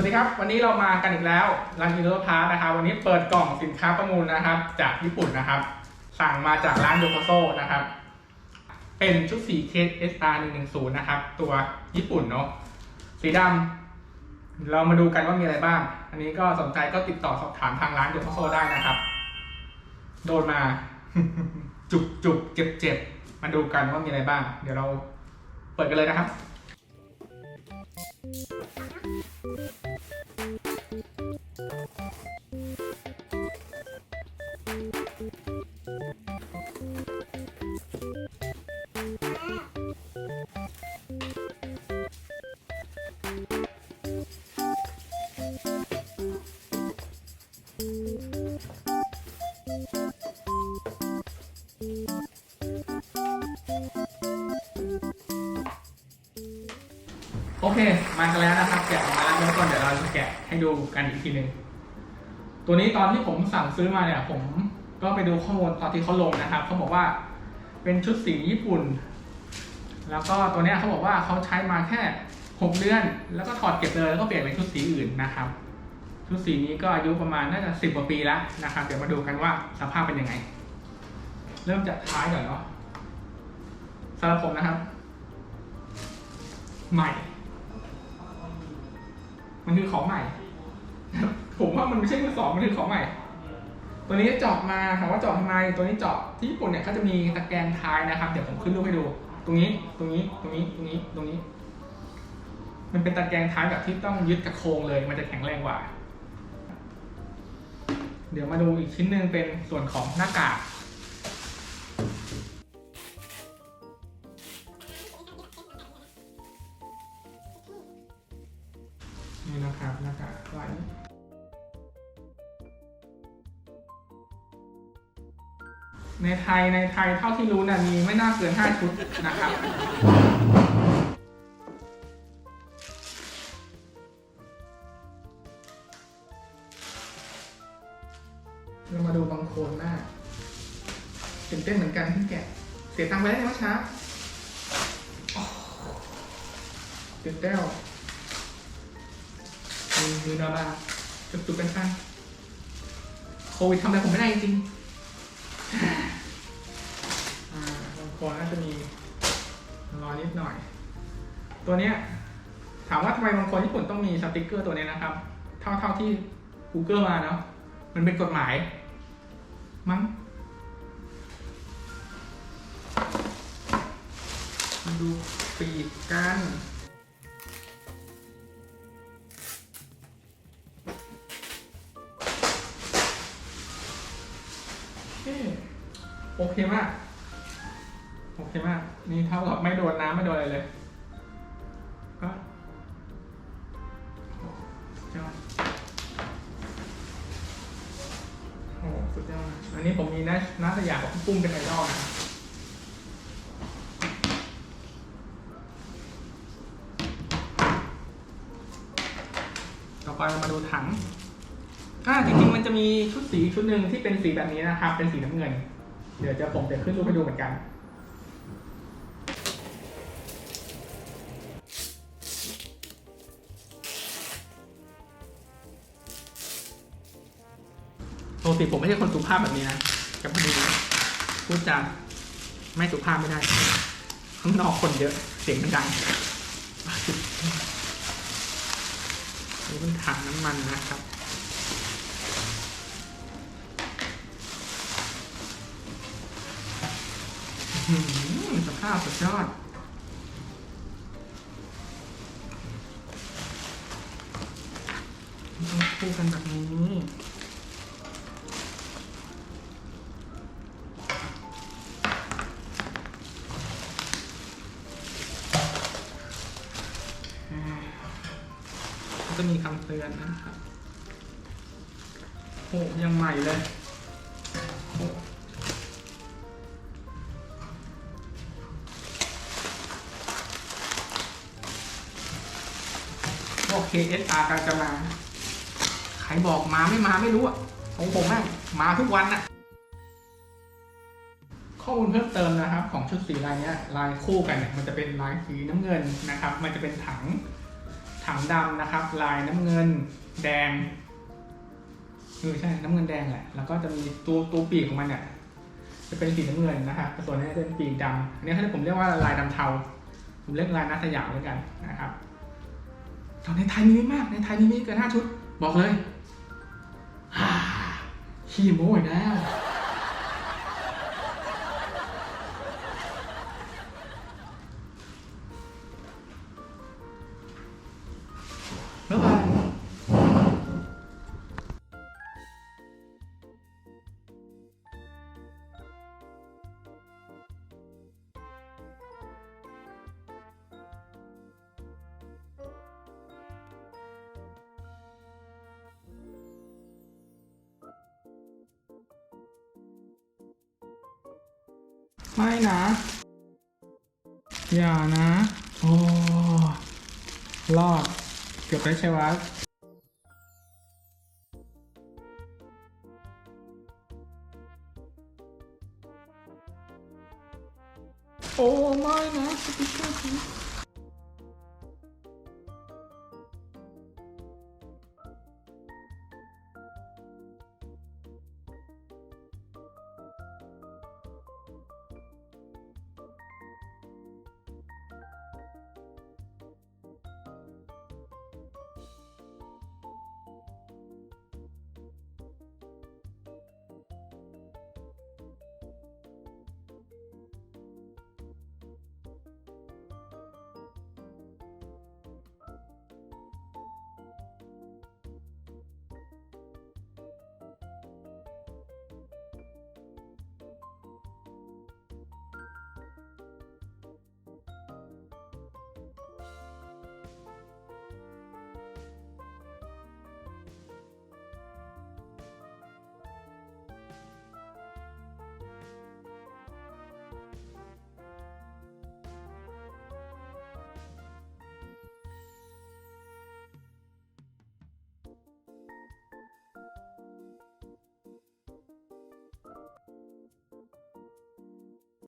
วัสดีครับ วันนี้เรามากันอีกแล้วรันอินโดพาร์นะครับวันนี้เปิดกล่องสินค้าประมูลนะครับ จากญี่ปุ่นนะครับ สั่งมาจากร้านโยโกโซนะครับ เป็นชุดสีเคส SR 1 1 0นะครับ ตัวญี่ปุ่นเนาะสีดำเรามาดูกันว่ามีอะไรบ้าง อันนี้ก็สนใจก็ติดต่อสอบถามทางร้านโยโกโซได้นะครับ โดนมา จุกจุกเจ็บเจ็บมาดูกันว่ามีอะไรบ้าง เดี๋ยวเราเปิดกันเลยนะครับ โอเค มากันแล้วนะครับ แกะออกมาแล้วเริ่มต้นเดี๋ยวเราจะแกะให้ดูกันอีกทีหนึ่งตัวนี้ตอนที่ผมสั่งซื้อมาเนี่ย ผม ก็ไปดูข้อมูลตอนที่เขาลงนะครับเขาบอกว่าเป็นชุดสีญี่ปุ่น แล้วก็ตัวเนี้ยเขาบอกว่าเขาใช้มาแค่หกเดือน แล้วก็ถอดเก็บเลยแล้วก็เปลี่ยนเป็นชุดสีอื่นนะครับ ชุดสีนี้ก็อายุประมาณน่าจะสิบกว่าปีแล้วนะครับ เดี๋ยวมาดูกันว่าสภาพเป็นยังไง เริ่มจากท้ายก่อนเนาะสำหรับผมนะครับ ใหม่ มันคือของใหม่ ผมว่ามันไม่ใช่มือสองมันคือของใหม่ ตัวนี้เจาะมาถามว่าเจาะทำไมตัวนี้เจาะที่ญี่ปุ่นเนี่ยเขาจะมีตะแกรงท้ายนะครับ เดี๋ยวผมขึ้นรูปให้ดู ตรงนี้ ตรงนี้ ตรงนี้ ตรงนี้ ตรงนี้ มันเป็นตะแกรงท้ายแบบที่ต้องยึดกับโครงเลย มันจะแข็งแรงกว่า เดี๋ยวมาดูอีกชิ้นหนึ่งเป็นส่วนของหน้ากากนี่นะครับหน้ากากไว้ ในไทยในไทยเท่าที่รู้นะมีไม่น่าเกิน 5 ชุดนะครับ เรามาดูบางโคนหน้าตื่นเต้นเหมือนกันที่แกะ เสียตังค์ไปได้วเมื่อเช้าตื่นเต้นมีมีดาราจุดจุดเป็นข้างโควิดทำอะไรผมไม่ได้จริง บางคนน่าจะมีรอยนิดหน่อย ตัวเนี้ยถามว่าทำไมบางคนญี่ปุ่นต้องมีสติกเกอร์ตัวนี้นะครับ เท่าเท่าที่ Google มาเนาะมันเป็นกฎหมาย มั้งมาดูปีกกันโอเคมาก โอเคมาก นี่เท่ากับไม่โดนน้ำไม่โดนอะไรเลย ก็โอ้สุดยอดโอ้สุดยอดอันนี้ผมมีนันัทสยามกับพี่ปุ้มเป็นไอดอลนะต่อไปเรามาดูถังอ่าจริงๆมันจะมีชุดสีชุดหนึ่งที่เป็นสีแบบนี้นะครับ เป็นสีน้ำเงิน เดี๋ยวจะผมจะขึ้นรูปให้ดูเหมือนกัน ติผมไม่ใช่คนสุภาพแบบนี้นะจะพูดดีๆพูดจาไม่สุภาพไม่ได้ ข้างนอกคนเยอะ เสียงมันดังนี่เป็นถังน้ำมันนะครับสภาพสุดยอดต้องคู่กันแบบนี้ จะมีคำเตือนนะครับโอ้ยังใหม่เลยโอ้พวก KSR กำลังจะมา ใครบอกมาไม่มาไม่รู้อะ ของผมแม่งมาทุกวันอะ ข้อมูลเพิ่มเติมนะครับ ของชุดสีลายเนี้ยลายคู่กันเนี่ยมันจะเป็นลายสีน้ำเงินนะครับ มันจะเป็นถัง ถังดำนะครับ ลายน้ำเงินแดงเออใช่น้ำเงินแดงแหละ แล้วก็จะมีตัวตัวปีกของมันเนี่ยจะเป็นสีน้ำเงินนะครับส่วนนี้จะเป็นปีกดำอันนี้เขาเรียกผมเรียกว่าลายดำเทา ผมเรียกลายนัสยามแล้วกันนะครับตอนในไทยมีไม่มาก ในไทยมีไม่เกินห้าชุด บอกเลยฮ่าขี้โม้อีกแล้ว ไม่นะ อย่านะ โอ้รอด เกือบได้ใช่วะโอ้ไม่นะสปิชเชอร์